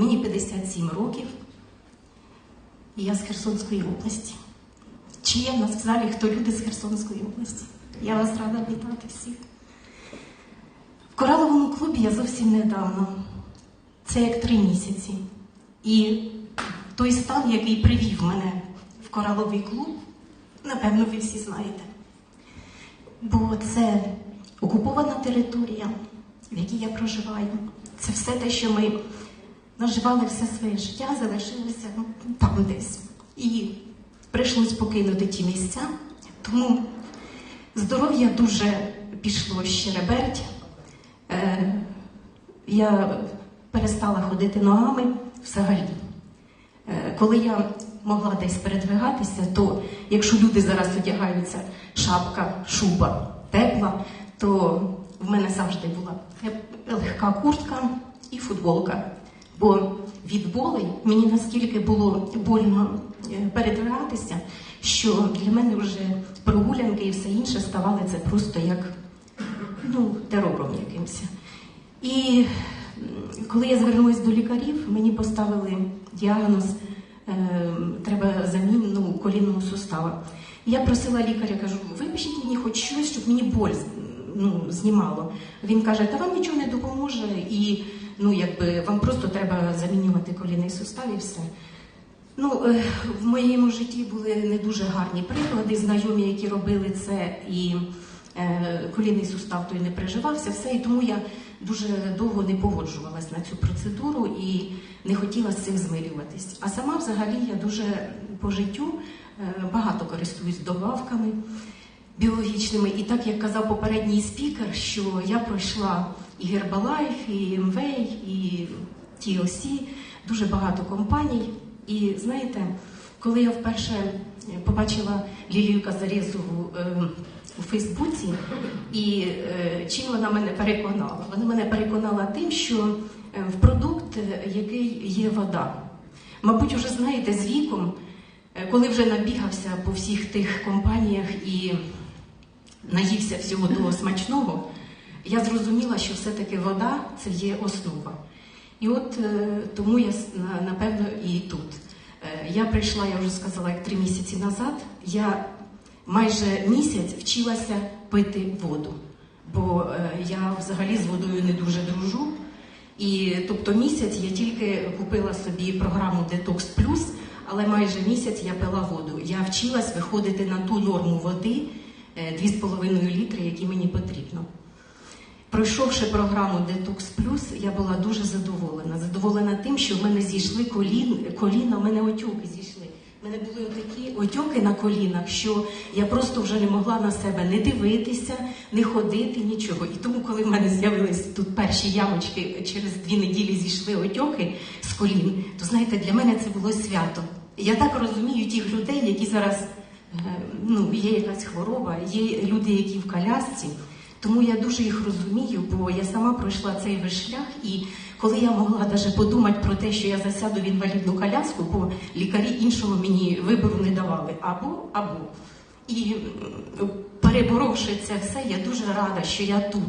Мені 57 років, і я з Херсонської області. Чи є в нас в залі хто люди з Херсонської області? Я вас рада вітати всіх. В кораловому клубі я зовсім недавно, це як три місяці. І той стан, який привів мене в кораловий клуб, напевно, ви всі знаєте. Бо це окупована територія, в якій я проживаю. Це все те, що ми наживали все своє життя, залишилося ну, там десь. І прийшлось покинути ті місця. Тому здоров'я дуже пішло щереберть. Е, я перестала ходити ногами взагалі. Е, Коли я могла десь передвигатися, то якщо люди зараз одягаються шапка, шуба тепла, то в мене завжди була легка куртка і футболка. Бо від болей мені настільки було больно е, що для мене вже прогулянки і все інше ставали це просто як ну, терором якимось. І коли я звернулася до лікарів, мені поставили діагноз, е, треба заміну колінного сустава. Я просила лікаря, кажу, випишіть мені хоч щось, щоб мені боль ну, знімало. Він каже, та вам нічого не допоможе, і ну, якби, вам просто треба замінювати колінний сустав і все. Ну, е, в моєму житті були не дуже гарні приклади, знайомі, які робили це, і е, колінний сустав той не приживався, все. І тому я дуже довго не погоджувалась на цю процедуру і не хотіла з цим змирюватись. А сама взагалі я дуже по життю е, багато користуюсь добавками біологічними. І так як казав попередній спікер, що я пройшла і Herbalife, і MV, і TLC, дуже багато компаній. І знаєте, коли я вперше побачила Лілію Казарєзову е, у Фейсбуці, і е, чим вона мене переконала? Вона мене переконала тим, що е, в продукт, е, який є вода. Мабуть, уже знаєте, з віком, е, коли вже набігався по всіх тих компаніях і наївся всього того смачного, я зрозуміла, що все-таки вода це є основа. І от е, тому я напевно і тут. Е, Я прийшла, я вже сказала, як три місяці назад. Я майже місяць вчилася пити воду, бо е, я взагалі з водою не дуже дружу. І тобто місяць я тільки купила собі програму Detox Plus, але майже місяць я пила воду. Я вчилась виходити на ту норму води е, 2,5 літри, які мені потрібно. Пройшовши програму Detox Plus, я була дуже задоволена. Задоволена тим, що в мене зійшли колін, коліна, в мене отюки зійшли. У мене були такі отюки на колінах, що я просто вже не могла на себе не дивитися, не ходити, нічого. І тому, коли в мене з'явились тут перші ямочки, через дві неділі зійшли отьоки з колін, то знаєте, для мене це було свято. Я так розумію тих людей, які зараз е, ну, є якась хвороба, є люди, які в колясці. Тому я дуже їх розумію, бо я сама пройшла цей весь шлях, і коли я могла навіть подумати про те, що я засяду в інвалідну коляску, бо лікарі іншого мені вибору не давали або або. І переборовши це все, я дуже рада, що я тут.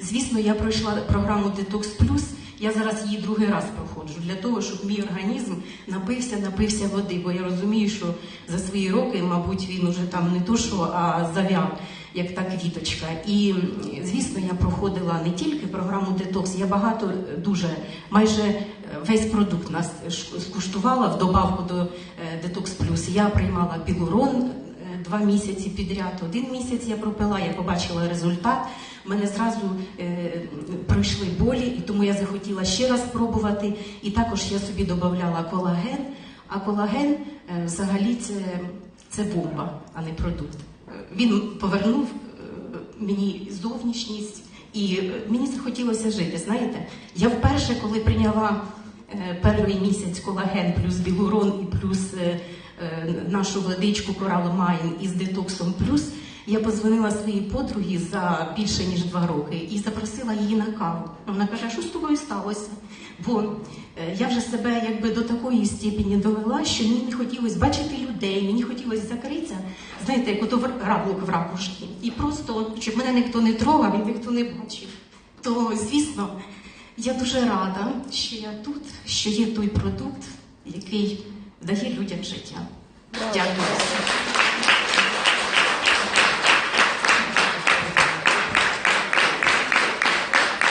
Звісно, я пройшла програму Детокс Plus. Я зараз її другий раз проходжу для того, щоб мій організм напився, напився води, бо я розумію, що за свої роки, мабуть, він уже там не то що, а завяв, як та квіточка. І звісно, я проходила не тільки програму Детокс, я багато е, дуже майже е, весь продукт нас ш- скуштувала в добавку до е, Детокс Плюс. Я приймала білурон е, два місяці підряд. Один місяць я пропила, я побачила результат. Мене зразу е, пройшли болі, і тому я захотіла ще раз спробувати. І також я собі додавала колаген. А колаген е, взагалі це, це бомба, а не продукт. Е, Він повернув е, мені зовнішність, і е, мені захотілося жити. Знаєте, я вперше, коли прийняла е, перший місяць колаген плюс білурон і плюс е, нашу водичку Coral Mine із детоксом плюс. Я позвонила своїй подругі за більше ніж два роки і запросила її на каву. Вона каже, що з тобою сталося? Бо е, я вже себе якби до такої степені довела, що мені не хотілося бачити людей, мені хотілося закритися, знаєте, як ото равлик в ракушці. І просто, щоб мене ніхто не трогав і ніхто не бачив. То, звісно, Я дуже рада, що я тут, що є той продукт, який dać ludziom życia. Dziękuję.